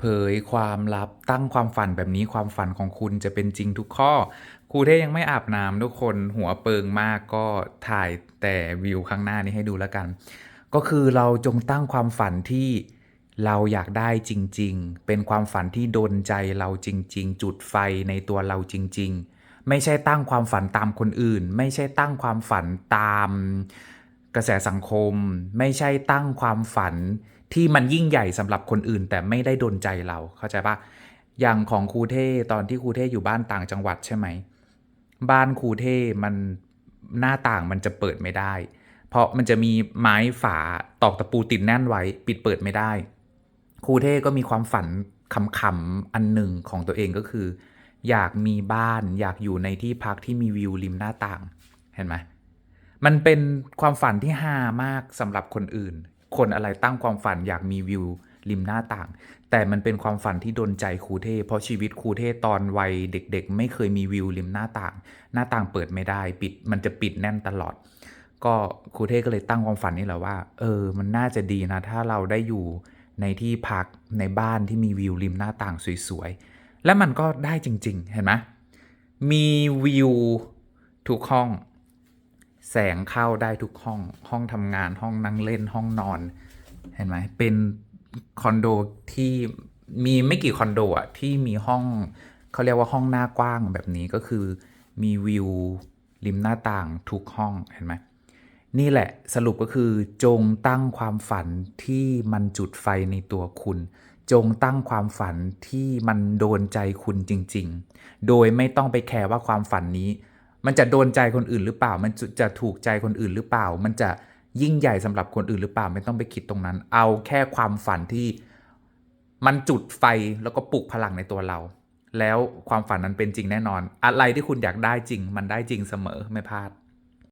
เผยความลับตั้งความฝันแบบนี้ความฝันของคุณจะเป็นจริงทุกข้อ ครูเทยังไม่อาบน้ำทุกคนหัวเปิงมากก็ถ่ายแต่วิวข้างหน้านี้ให้ดูแล้วกัน ก็คือเราจงตั้งความฝันที่เราอยากได้จริง ๆ เป็นความฝันที่โดนใจเราจริง ๆ จุดไฟในตัวเราจริง ๆ ไม่ใช่ตั้งความฝันตามคนอื่น ไม่ใช่ตั้งความฝันตามกระแสสังคม ไม่ใช่ตั้งความฝัน ที่มันยิ่งใหญ่สำหรับคนอื่น แต่ไม่ได้โดนใจเราเข้าใจปะอย่างของครูเท่ตอนที่ครูเท่อยู่บ้านต่างจังหวัดใช่ไหมบ้านครูเท่มันหน้าต่างมันจะเปิดไม่ได้ เพราะมันจะมีไม้ฝาตอกตะปูติดแน่นไว้ ปิดเปิดไม่ได้ ครูเท่ก็มีความฝันคำๆอันหนึ่งของตัวเองก็คือ อยากมีบ้านอยากอยู่ในที่พักที่มีวิวริมหน้าต่างเห็นไหมมันเป็นความฝันที่ฮามากสำหรับคนอื่น คนอะไรตั้งความฝันอยากมีวิวริมหน้าต่าง แต่มันเป็นความฝันที่โดนใจครูเทพเพราะชีวิตครูเทพตอนวัยเด็กๆ ไม่เคยมีวิวริมหน้าต่าง หน้าต่างเปิดไม่ได้ปิด มันจะปิดแน่นตลอด ก็ครูเทพก็เลยตั้งความฝันนี่แหละว่า เออ มันน่าจะดีนะ ถ้าเราได้อยู่ในที่พักในบ้านที่มีวิวริมหน้าต่างสวยๆ และมันก็ได้จริง ๆ เห็นไหมมีวิวทุกห้อง แสงเข้าได้ทุกห้องห้องทำงานห้องนั่งเล่นห้องนอน เห็นไหมเป็นคอนโดที่มีไม่กี่คอนโดอะที่มีห้องเขาเรียกว่าห้องหน้ากว้างแบบนี้ก็คือมีวิวริมหน้าต่างทุกห้องเห็นไหมนี่แหละสรุปก็คือจงตั้งความฝันที่มันจุดไฟในตัวคุณ จงตั้งความฝันที่มันโดนใจคุณจริง ๆ โดยไม่ต้องไปแคร์ว่าความฝันนี้ มันจะโดนใจคนอื่นหรือเปล่า มันจะถูกใจคนอื่นหรือเปล่า มันจะยิ่งใหญ่สำหรับคนอื่นหรือเปล่า ไม่ต้องไปคิดตรงนั้น เอาแค่ความฝันที่มันจุดไฟแล้วก็ปลุกพลังในตัวเรา แล้วความฝันนั้นเป็นจริงแน่นอน อะไรที่คุณอยากได้จริง มันได้จริงเสมอไม่พลาด